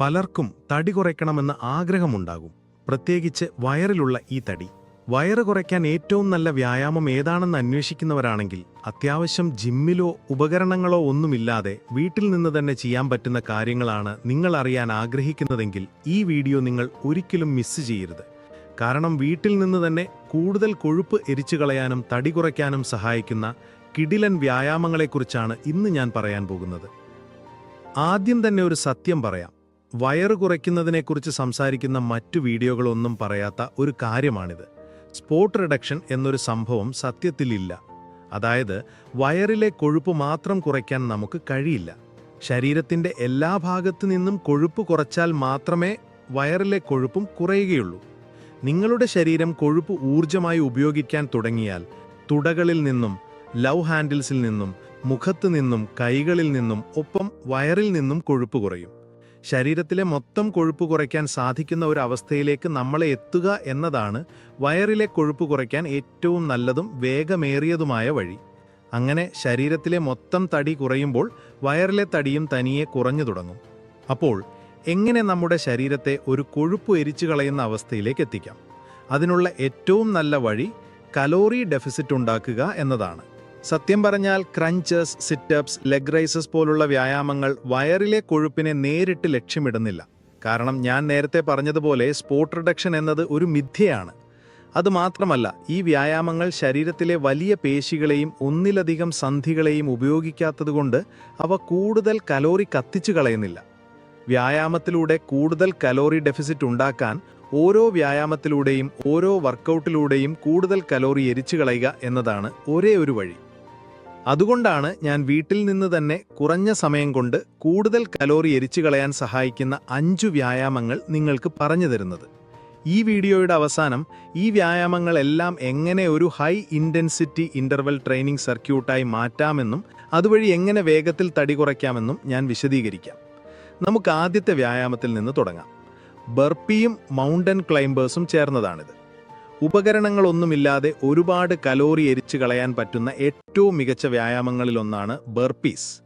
പലർക്കും തടി കുറയ്ക്കണമെന്ന ആഗ്രഹമുണ്ടാകും. പ്രത്യേകിച്ച് വയറിലുള്ള ഈ തടി. വയറ് കുറയ്ക്കാൻ ഏറ്റവും നല്ല വ്യായാമം ഏതാണെന്ന് അന്വേഷിക്കുന്നവരാണെങ്കിൽ അത്യാവശ്യം ജിമ്മിലോ ഉപകരണങ്ങളോ ഒന്നുമില്ലാതെ വീട്ടിൽ നിന്ന് തന്നെ ചെയ്യാൻ പറ്റുന്ന കാര്യങ്ങളാണ് നിങ്ങൾ അറിയാൻ ആഗ്രഹിക്കുന്നതെങ്കിൽ ഈ വീഡിയോ നിങ്ങൾ ഒരിക്കലും മിസ് ചെയ്യരുത്. കാരണം വീട്ടിൽ നിന്ന് തന്നെ കൂടുതൽ കൊഴുപ്പ് എരിച്ചു കളയാനും തടി കുറയ്ക്കാനും സഹായിക്കുന്ന കിടിലൻ വ്യായാമങ്ങളെക്കുറിച്ചാണ് ഇന്ന് ഞാൻ പറയാൻ പോകുന്നത്. ആദ്യം തന്നെ ഒരു സത്യം പറയാം. വയറ് കുറയ്ക്കുന്നതിനെക്കുറിച്ച് സംസാരിക്കുന്ന മറ്റു വീഡിയോകളൊന്നും പറയാത്ത ഒരു കാര്യമാണിത്. സ്പോട്ട് റിഡക്ഷൻ എന്നൊരു സംഭവം സത്യത്തിലില്ല. അതായത് വയറിലെ കൊഴുപ്പ് മാത്രം കുറയ്ക്കാൻ നമുക്ക് കഴിയില്ല. ശരീരത്തിന്റെ എല്ലാ ഭാഗത്തു നിന്നും കൊഴുപ്പ് കുറച്ചാൽ മാത്രമേ വയറിലെ കൊഴുപ്പും കുറയുകയുള്ളൂ. നിങ്ങളുടെ ശരീരം കൊഴുപ്പ് ഊർജമായി ഉപയോഗിക്കാൻ തുടങ്ങിയാൽ തുടകളിൽ നിന്നും ലവ് ഹാൻഡിൽസിൽ നിന്നും മുഖത്തു നിന്നും കൈകളിൽ നിന്നും ഒപ്പം വയറിൽ നിന്നും കൊഴുപ്പ് കുറയും. ശരീരത്തിലെ മൊത്തം കൊഴുപ്പ് കുറയ്ക്കാൻ സാധിക്കുന്ന ഒരു അവസ്ഥയിലേക്ക് നമ്മളെ എത്തുക എന്നതാണ് വയറിലെ കൊഴുപ്പ് കുറയ്ക്കാൻ ഏറ്റവും നല്ലതും വേഗമേറിയതുമായ വഴി. അങ്ങനെ ശരീരത്തിലെ മൊത്തം തടി കുറയുമ്പോൾ വയറിലെ തടിയും തനിയെ കുറഞ്ഞു തുടങ്ങും. അപ്പോൾ എങ്ങനെ നമ്മുടെ ശരീരത്തെ ഒരു കൊഴുപ്പ് എരിച്ചു കളയുന്ന അവസ്ഥയിലേക്ക് എത്തിക്കാം? അതിനുള്ള ഏറ്റവും നല്ല വഴി കലോറി ഡെഫിസിറ്റ് ഉണ്ടാക്കുക എന്നതാണ്. സത്യം പറഞ്ഞാൽ ക്രഞ്ചസ് സിറ്റപ്സ് ലെഗ് റൈസസ് പോലുള്ള വ്യായാമങ്ങൾ വയറിലെ കൊഴുപ്പിനെ നേരിട്ട് ലക്ഷ്യമിടുന്നില്ല. കാരണം ഞാൻ നേരത്തെ പറഞ്ഞതുപോലെ സ്പോട്ട് റിഡക്ഷൻ എന്നത് ഒരു മിഥ്യയാണ്. അതുമാത്രമല്ല ഈ വ്യായാമങ്ങൾ ശരീരത്തിലെ വലിയ പേശികളെയും ഒന്നിലധികം സന്ധികളെയും ഉപയോഗിക്കാത്തതുകൊണ്ട് അവ കൂടുതൽ കലോറി കത്തിച്ചു കളയുന്നില്ല. വ്യായാമത്തിലൂടെ കൂടുതൽ കലോറി ഡെഫിസിറ്റ് ഉണ്ടാക്കാൻ ഓരോ വ്യായാമത്തിലൂടെയും ഓരോ വർക്കൗട്ടിലൂടെയും കൂടുതൽ കലോറി എരിച്ചു കളയുക എന്നതാണ് ഒരേ ഒരു വഴി. അതുകൊണ്ടാണ് ഞാൻ വീട്ടിൽ നിന്ന് തന്നെ കുറഞ്ഞ സമയം കൊണ്ട് കൂടുതൽ കലോറി എരിച്ചു കളയാൻ സഹായിക്കുന്ന അഞ്ചു വ്യായാമങ്ങൾ നിങ്ങൾക്ക് പറഞ്ഞു തരുന്നത്. ഈ വീഡിയോയുടെ അവസാനം ഈ വ്യായാമങ്ങളെല്ലാം എങ്ങനെ ഒരു ഹൈ ഇന്റൻസിറ്റി ഇന്റർവൽ ട്രെയിനിങ് സർക്യൂട്ടായി മാറ്റാമെന്നും അതുവഴി എങ്ങനെ വേഗത്തിൽ തടി കുറയ്ക്കാമെന്നും ഞാൻ വിശദീകരിക്കാം. നമുക്ക് ആദ്യത്തെ വ്യായാമത്തിൽ നിന്ന് തുടങ്ങാം. ബർപ്പിയും മൗണ്ടൻ ക്ലൈംബേഴ്സും ചേർന്നതാണിത്. ഉപകരണങ്ങളൊന്നുമില്ലാതെ ഒരുപാട് കലോറി എരിച്ചു കളയാൻ പറ്റുന്ന ഏറ്റവും മികച്ച വ്യായാമങ്ങളിലൊന്നാണ് ബർപ്പീസ്.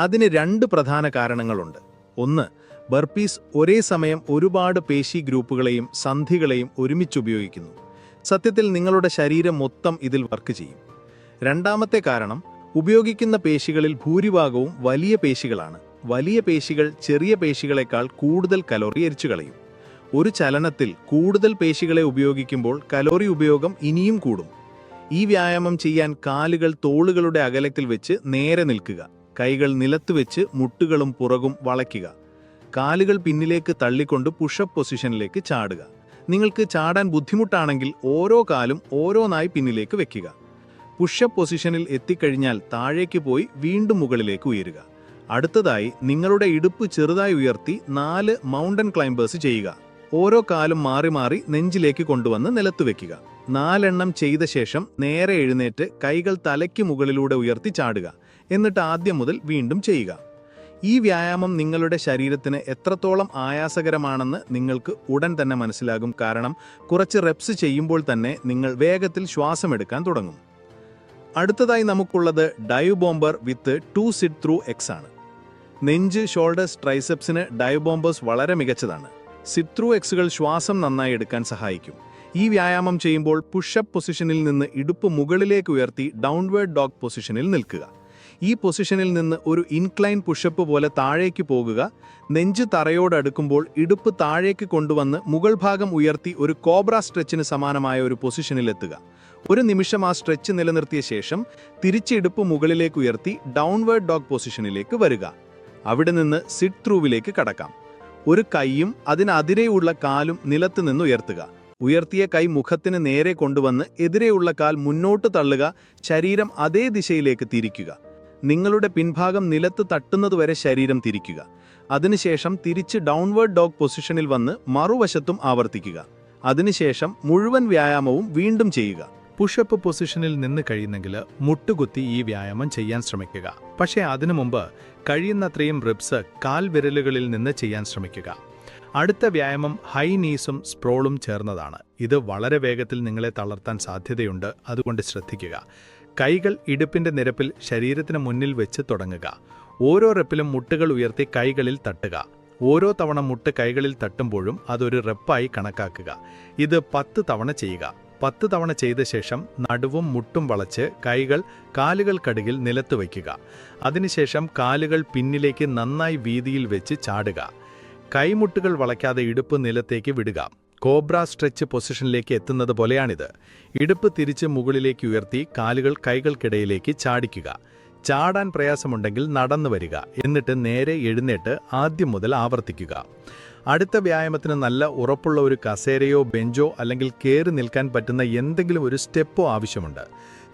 അതിന് രണ്ട് പ്രധാന കാരണങ്ങളുണ്ട്. ഒന്ന് ബർപ്പീസ് ഒരേ സമയം ഒരുപാട് പേശി ഗ്രൂപ്പുകളെയും സന്ധികളെയും ഒരുമിച്ച് ഉപയോഗിക്കുന്നു. സത്യത്തിൽ നിങ്ങളുടെ ശരീരം മൊത്തം ഇതിൽ വർക്ക് ചെയ്യും. രണ്ടാമത്തെ കാരണം ഉപയോഗിക്കുന്ന പേശികളിൽ ഭൂരിഭാഗവും വലിയ പേശികളാണ്. വലിയ പേശികൾ ചെറിയ പേശികളെക്കാൾ കൂടുതൽ കലോറി എരിച്ചു കളയും. ഒരു ചലനത്തിൽ കൂടുതൽ പേശികളെ ഉപയോഗിക്കുമ്പോൾ കലോറി ഉപയോഗം ഇനിയും കൂടും. ഈ വ്യായാമം ചെയ്യാൻ കാലുകൾ തോളുകളുടെ അകലത്തിൽ വെച്ച് നേരെ നിൽക്കുക. കൈകൾ നിലത്ത് വെച്ച് മുട്ടുകളും പുറകും വളയ്ക്കുക. കാലുകൾ പിന്നിലേക്ക് തള്ളിക്കൊണ്ട് പുഷപ്പ് പൊസിഷനിലേക്ക് ചാടുക. നിങ്ങൾക്ക് ചാടാൻ ബുദ്ധിമുട്ടാണെങ്കിൽ ഓരോ കാലും ഓരോന്നായി പിന്നിലേക്ക് വെക്കുക. പുഷപ്പ് പൊസിഷനിൽ എത്തിക്കഴിഞ്ഞാൽ താഴേക്ക് പോയി വീണ്ടും മുകളിലേക്ക് ഉയരുക. അടുത്തതായി നിങ്ങളുടെ ഇടുപ്പ് ചെറുതായി ഉയർത്തി നാല് മൗണ്ടൻ ക്ലൈംബേഴ്സ് ചെയ്യുക. ഓരോ കാലും മാറി മാറി നെഞ്ചിലേക്ക് കൊണ്ടുവന്ന് നിലത്തു വെക്കുക. നാലെണ്ണം ചെയ്ത ശേഷം നേരെ എഴുന്നേറ്റ് കൈകൾ തലയ്ക്ക് മുകളിലൂടെ ഉയർത്തി ചാടുക. എന്നിട്ട് ആദ്യം മുതൽ വീണ്ടും ചെയ്യുക. ഈ വ്യായാമം നിങ്ങളുടെ ശരീരത്തിന് എത്രത്തോളം ആയാസകരമാണെന്ന് നിങ്ങൾക്ക് ഉടൻ തന്നെ മനസ്സിലാകും. കാരണം കുറച്ച് റെപ്സ് ചെയ്യുമ്പോൾ തന്നെ നിങ്ങൾ വേഗത്തിൽ ശ്വാസമെടുക്കാൻ തുടങ്ങും. അടുത്തതായി നമുക്കുള്ളത് dive bomber with to sit through X ആണ്. നെഞ്ച് ഷോൾഡേഴ്സ് ട്രൈസെപ്സിന് ഡൈവ് ബോംബേഴ്സ് വളരെ മികച്ചതാണ്. സിത്രൂ എക്സുകൾ ശ്വാസം നന്നായി എടുക്കാൻ സഹായിക്കും. ഈ വ്യായാമം ചെയ്യുമ്പോൾ പുഷപ്പ് പൊസിഷനിൽ നിന്ന് ഇടുപ്പ് മുകളിലേക്ക് ഉയർത്തി ഡൗൺവേർഡ് ഡോഗ് പൊസിഷനിൽ നിൽക്കുക. ഈ പൊസിഷനിൽ നിന്ന് ഒരു ഇൻക്ലൈൻ പുഷപ്പ് പോലെ താഴേക്ക് പോകുക. നെഞ്ച് തറയോടടുക്കുമ്പോൾ ഇടുപ്പ് താഴേക്ക് കൊണ്ടുവന്ന് മുകൾ ഭാഗം ഉയർത്തി ഒരു കോബ്ര സ്ട്രെച്ചിന് സമാനമായ ഒരു പൊസിഷനിലെത്തുക ഒരു നിമിഷം ആ സ്ട്രെച്ച് നിലനിർത്തിയ ശേഷം തിരിച്ച് ഇടുപ്പ് മുകളിലേക്ക് ഉയർത്തി ഡൗൺവേർഡ് ഡോഗ് പൊസിഷനിലേക്ക് വരിക. അവിടെ നിന്ന് സിറ്റ് ത്രൂവിലേക്ക് കടക്കാം. ഒരു കൈയും അതിനതിരെയുള്ള കാലും നിലത്ത് നിന്ന് ഉയർത്തുക. ഉയർത്തിയ കൈ മുഖത്തിന് നേരെ കൊണ്ടുവന്ന് എതിരെയുള്ള കാൽ മുന്നോട്ട് തള്ളുക ശരീരം അതേ ദിശയിലേക്ക് തിരിക്കുക. നിങ്ങളുടെ പിൻഭാഗം നിലത്ത് തട്ടുന്നതുവരെ ശരീരം തിരിക്കുക. അതിനുശേഷം തിരിച്ച് ഡൗൺവേർഡ് ഡോഗ് പൊസിഷനിൽ വന്ന് മറുവശത്തും ആവർത്തിക്കുക. അതിനുശേഷം മുഴുവൻ വ്യായാമവും വീണ്ടും ചെയ്യുക. പുഷപ്പ് പൊസിഷനിൽ നിന്ന് കഴിയുന്നെങ്കിൽ മുട്ടുകുത്തി ഈ വ്യായാമം ചെയ്യാൻ ശ്രമിക്കുക. പക്ഷേ അതിനു മുമ്പ് കഴിയുന്നത്രയും റിപ്സ് കാൽ വിരലുകളിൽ നിന്ന് ചെയ്യാൻ ശ്രമിക്കുക. അടുത്ത വ്യായാമം ഹൈ നീസും സ്പ്രോളും ചേർന്നതാണ്. ഇത് വളരെ വേഗത്തിൽ നിങ്ങളെ തളർത്താൻ സാധ്യതയുണ്ട്. അതുകൊണ്ട് ശ്രദ്ധിക്കുക. കൈകൾ ഇടുപ്പിന്റെ നിരപ്പിൽ ശരീരത്തിന് മുന്നിൽ വെച്ച് തുടങ്ങുക. ഓരോ റെപ്പിലും മുട്ടുകൾ ഉയർത്തി കൈകളിൽ തട്ടുക. ഓരോ തവണ മുട്ട് കൈകളിൽ തട്ടുമ്പോഴും അതൊരു റെപ്പായി കണക്കാക്കുക. ഇത് പത്ത് തവണ ചെയ്യുക. പത്ത് തവണ ചെയ്ത ശേഷം നടുവും മുട്ടും വളച്ച് കൈകൾ കാലുകൾക്കടുകിൽ നിലത്ത് വയ്ക്കുക. അതിനുശേഷം കാലുകൾ പിന്നിലേക്ക് നന്നായി വീതിയിൽ വെച്ച് ചാടുക. കൈമുട്ടുകൾ വളയ്ക്കാതെ ഇടുപ്പ് നിലത്തേക്ക് വിടുക. കോബ്ര സ്ട്രെച്ച് പൊസിഷനിലേക്ക് എത്തുന്നത് പോലെയാണിത്. ഇടുപ്പ് തിരിച്ച് മുകളിലേക്ക് ഉയർത്തി കാലുകൾ കൈകൾക്കിടയിലേക്ക് ചാടിക്കുക. ചാടാൻ പ്രയാസമുണ്ടെങ്കിൽ നടന്നു വരിക. എന്നിട്ട് നേരെ എഴുന്നേറ്റ് ആദ്യം മുതൽ ആവർത്തിക്കുക. അടുത്ത വ്യായാമത്തിന് നല്ല ഉറപ്പുള്ള ഒരു കസേരയോ ബെഞ്ചോ അല്ലെങ്കിൽ കയറി നിൽക്കാൻ പറ്റുന്ന എന്തെങ്കിലും ഒരു സ്റ്റെപ്പോ ആവശ്യമുണ്ട്.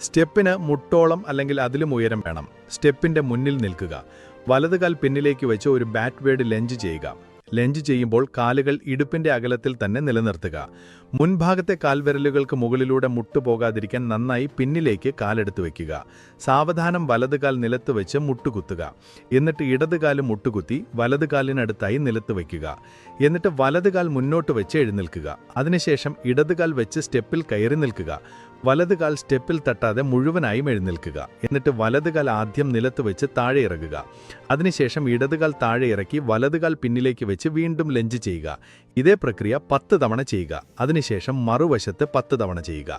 സ്റ്റെപ്പിന് മുട്ടോളം അല്ലെങ്കിൽ അതിലും ഉയരം വേണം. സ്റ്റെപ്പിന്റെ മുന്നിൽ നിൽക്കുക. വലതുകാൽ പിന്നിലേക്ക് വെച്ച് ഒരു ബാറ്റ് വേഡ് ലഞ്ച് ചെയ്യുക. ലഞ്ച് ചെയ്യുമ്പോൾ കാലുകൾ ഇടുപ്പിന്റെ അകലത്തിൽ തന്നെ നിലനിർത്തുക. മുൻഭാഗത്തെ കാൽവിരലുകൾക്ക് മുകളിലൂടെ മുട്ടുപോകാതിരിക്കാൻ നന്നായി പിന്നിലേക്ക് കാലെടുത്ത് വയ്ക്കുക സാവധാനം വലതുകാൽ നിലത്ത് വെച്ച് മുട്ടുകുത്തുക. എന്നിട്ട് ഇടതുകാൽ മുട്ടുകുത്തി വലതുകാലിനടുത്തായി നിലത്ത് വയ്ക്കുക എന്നിട്ട് വലതുകാൽ മുന്നോട്ട് വെച്ച് എഴുന്നേൽക്കുക. അതിനുശേഷം ഇടതുകാൽ വെച്ച് സ്റ്റെപ്പിൽ കയറി നിൽക്കുക. വലതുകാൽ സ്റ്റെപ്പിൽ തട്ടാതെ മുഴുവനായും എഴുന്നേൽക്കുക. എന്നിട്ട് വലതുകാൽ ആദ്യം നിലത്ത് വെച്ച് താഴെ ഇറങ്ങുക. അതിനുശേഷം ഇടതുകാൽ താഴെ ഇറക്കി വലതുകാൽ പിന്നിലേക്ക് വെച്ച് വീണ്ടും ലഞ്ച് ചെയ്യുക. ഇതേ പ്രക്രിയ പത്ത് തവണ ചെയ്യുക. അതിനുശേഷം മറുവശത്ത് പത്ത് തവണ ചെയ്യുക.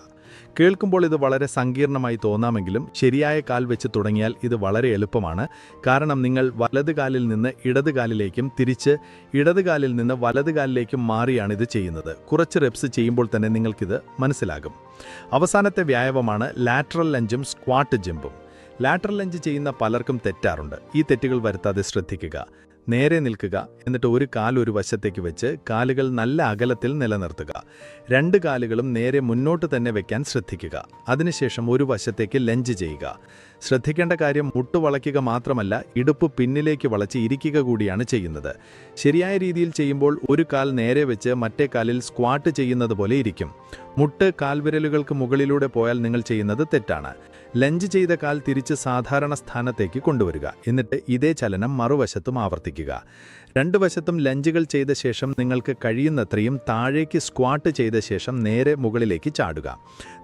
കേൾക്കുമ്പോൾ ഇത് വളരെ സങ്കീർണമായി തോന്നാമെങ്കിലും ശരിയായ കാൽ വെച്ച് തുടങ്ങിയാൽ ഇത് വളരെ എളുപ്പമാണ്. കാരണം നിങ്ങൾ വലതുകാലിൽ നിന്ന് ഇടതുകാലിലേക്കും തിരിച്ച് ഇടതുകാലിൽ നിന്ന് വലതുകാലിലേക്കും മാറിയാണ് ഇത് ചെയ്യുന്നത്. കുറച്ച് റെപ്സ് ചെയ്യുമ്പോൾ തന്നെ നിങ്ങൾക്കിത് മനസ്സിലാകും. അവസാനത്തെ വ്യായാമമാണ് ലാറ്ററൽ ലഞ്ചും സ്ക്വാട്ട് ജമ്പും ലാറ്ററൽ ലഞ്ച് ചെയ്യുന്ന പലർക്കും തെറ്റാറുണ്ട്. ഈ തെറ്റുകൾ വരുത്താതെ ശ്രദ്ധിക്കുക. നേരെ നിൽക്കുക. എന്നിട്ട് ഒരു കാൽ ഒരു വശത്തേക്ക് വെച്ച് കാലുകൾ നല്ല അകലത്തിൽ നിലനിർത്തുക. രണ്ട് കാലുകളും നേരെ മുന്നോട്ട് തന്നെ വെക്കാൻ ശ്രദ്ധിക്കുക. അതിനുശേഷം ഒരു വശത്തേക്ക് ലഞ്ച് ചെയ്യുക. ശ്രദ്ധിക്കേണ്ട കാര്യം മുട്ടുവളയ്ക്കുക മാത്രമല്ല ഇടുപ്പ് പിന്നിലേക്ക് വളച്ച് ഇരിക്കുക കൂടിയാണ് ചെയ്യുന്നത്. ശരിയായ രീതിയിൽ ചെയ്യുമ്പോൾ ഒരു കാൽ നേരെ വെച്ച് മറ്റേ കാലിൽ സ്ക്വാട്ട് ചെയ്യുന്നത് പോലെ ഇരിക്കും. മുട്ട് കാൽവിരലുകൾക്ക് മുകളിലൂടെ പോയാൽ നിങ്ങൾ ചെയ്യുന്നത് തെറ്റാണ്. ലഞ്ച് ചെയ്ത കാൽ തിരിച്ച് സാധാരണ സ്ഥാനത്തേക്ക് കൊണ്ടുവരിക. എന്നിട്ട് ഇതേ ചലനം മറുവശത്തും ആവർത്തിക്കുക. രണ്ട് വശത്തും ലഞ്ചുകൾ ചെയ്ത ശേഷം നിങ്ങൾക്ക് കഴിയുന്നത്രയും താഴേക്ക് സ്ക്വാട്ട് ചെയ്ത ശേഷം നേരെ മുകളിലേക്ക് ചാടുക.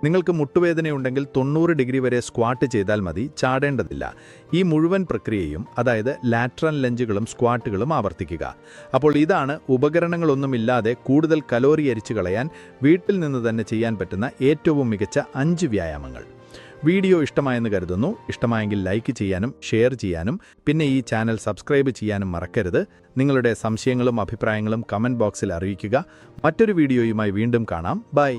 നിങ്ങൾക്ക് മുട്ടുവേദനയുണ്ടെങ്കിൽ തൊണ്ണൂറ് ഡിഗ്രി വരെ സ്ക്വാട്ട് ചെയ്താൽ മതി ചാടേണ്ടതില്ല. ഈ മുഴുവൻ പ്രക്രിയയും അതായത് ലാട്രൻ ലഞ്ചുകളും സ്ക്വാട്ടുകളും ആവർത്തിക്കുക. അപ്പോൾ ഇതാണ് ഉപകരണങ്ങളൊന്നുമില്ലാതെ കൂടുതൽ കലോറി അരിച്ചു കളയാൻ വീട്ടിൽ നിന്ന് തന്നെ ചെയ്യാൻ പറ്റുന്ന ഏറ്റവും മികച്ച അഞ്ച് വ്യായാമങ്ങൾ. വീഡിയോ ഇഷ്ടമായെന്ന് കരുതുന്നു. ഇഷ്ടമായെങ്കിൽ ലൈക്ക് ചെയ്യാനും ഷെയർ ചെയ്യാനും പിന്നെ ഈ ചാനൽ സബ്സ്ക്രൈബ് ചെയ്യാനും മറക്കരുത്. നിങ്ങളുടെ സംശയങ്ങളും അഭിപ്രായങ്ങളും കമന്റ് ബോക്സിൽ അറിയിക്കുക. മറ്റൊരു വീഡിയോയുമായി വീണ്ടും കാണാം. ബൈ.